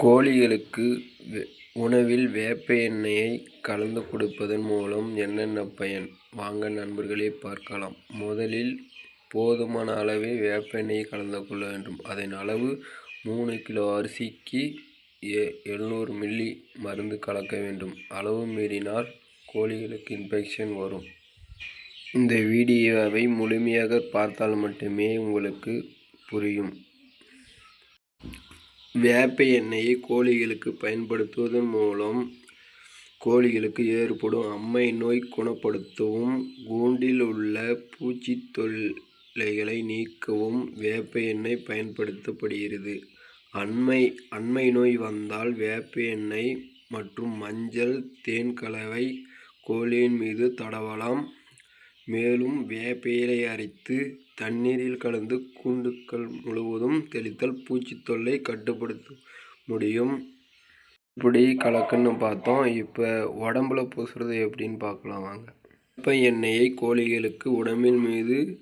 கோழிகளுக்கு உணவில் வேப்ப எண்ணெயை கலந்து கொடுப்பதன் மூலம் என்னென்ன பயன்? வாங்க நண்பர்களே பார்க்கலாம். முதலில் போதுமான அளவில் வேப்ப எண்ணெயை கலந்து கொள்ள வேண்டும். அதன் அளவு மூணு கிலோ அரிசிக்கு எ எழுநூறு மில்லி மருந்து கலக்க வேண்டும். அளவு மீறினால் கோழிகளுக்கு இன்ஃபெக்ஷன் வரும். இந்த வீடியோவை முழுமையாக பார்த்தால் மட்டுமே உங்களுக்கு புரியும். வேப்ப எண்ணெயை கோழிகளுக்கு பயன்படுத்துவதன் மூலம் கோழிகளுக்கு ஏற்படும் அம்மை நோய் குணப்படுத்தவும் கூண்டில் உள்ள பூச்சி தொல்லைகளை நீக்கவும் வேப்ப எண்ணெய் பயன்படுத்தப்படுகிறது. அண்மை அண்மை நோய் வந்தால் வேப்ப எண்ணெய் மற்றும் மஞ்சள் தேன் கலவை கோழியின் மீது தடவலாம். மேலும் வேப்பிலை அரைத்து தண்ணீரில் கலந்து கூண்டுகள் முழுவதும் தெளித்தால் பூச்சி தொல்லை கட்டுப்படுத்த முடியும். இப்படி கலக்குன்னு பார்த்தோம். இப்போ உடம்புல பூசுறது எப்படின்னு பார்க்கலாம் வாங்க. வேப்ப எண்ணெயை கோழிகளுக்கு உடம்பின் மீது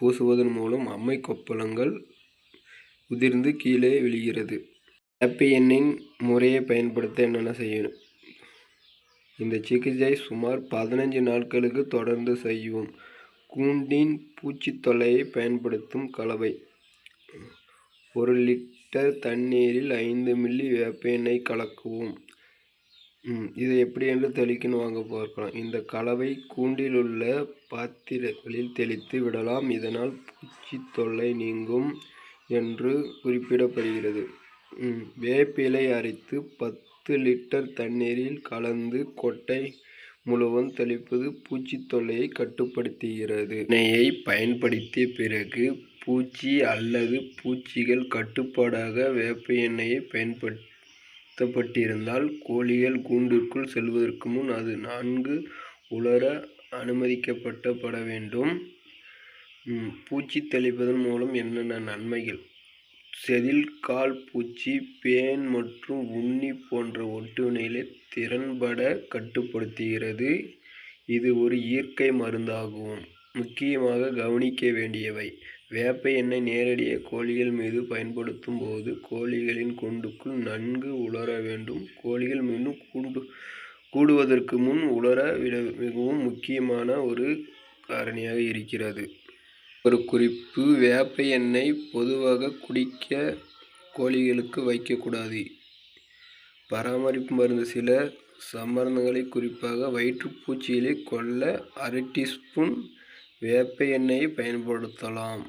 பூசுவதன் மூலம் அம்மை கொப்பளங்கள் உதிர்ந்து கீழே விழுகிறது. வேப்ப எண்ணெயின் முறையை பயன்படுத்த என்னென்ன செய்யணும்? இந்த சிகிச்சை சுமார் பதினஞ்சு நாட்களுக்கு தொடர்ந்து செய்யவும் கூண்டின் பூச்சி தொல்லையை பயன்படுத்தும் கலவை. ஒரு லிட்டர் தண்ணீரில் ஐந்து மில்லி வேப்ப எண்ணெய் கலக்கவும் இதை எப்படி என்று தெளிக்கணும் வாங்க பார்க்கலாம். இந்த கலவை கூண்டில் உள்ள பாத்திரங்களில் தெளித்து விடலாம். இதனால் பூச்சி தொல்லை நீங்கும் என்று குறிப்பிடப்படுகிறது. வேப்பிலை அரைத்து பத்து லிட்டர் தண்ணீரில் கலந்து கொட்டை முழுவதும் தெளிப்பது பூச்சி தொல்லையை கட்டுப்படுத்துகிறது. எண்ணெயை பயன்படுத்திய பிறகு பூச்சி அல்லது பூச்சிகள் கட்டுப்பாடாக வேப்ப எண்ணெயை பயன்படுத்தப்பட்டிருந்தால் கோழிகள் கூண்டிற்குள் செல்வதற்கு முன் அது நான்கு உலர அனுமதிக்கப்பட்டப்பட வேண்டும். பூச்சி தெளிப்பதன் மூலம் என்னென்ன நன்மைகள்? செதில் கால் பூச்சி பேன் மற்றும் உண்ணி போன்ற ஒட்டுண்ணிகளை திறன்பட கட்டுப்படுத்துகிறது. இது ஒரு இயற்கை மருந்தாகும். முக்கியமாக கவனிக்க வேண்டியவை. வேப்ப எண்ணெய் நேரடியாக கோழிகள் மீது பயன்படுத்தும் போது கோழிகளின் கூண்டுக்குள் நன்கு உலர வேண்டும். கோழிகள் மீண்டும் கூண்டு கூடுவதற்கு முன் உலர விட மிகவும் முக்கியமான ஒரு காரணியாக இருக்கிறது. ஒரு குறிப்பு வேப்ப எண்ணெய் பொதுவாக குடிக்க கோழிகளுக்கு வைக்கக்கூடாது. பராமரிப்பு மருந்து சில சம்மர்ந்தங்களை குறிப்பாக வயிற்றுப்பூச்சிகளை கொல்ல அரை டீஸ்பூன் வேப்ப எண்ணெயை பயன்படுத்தலாம்.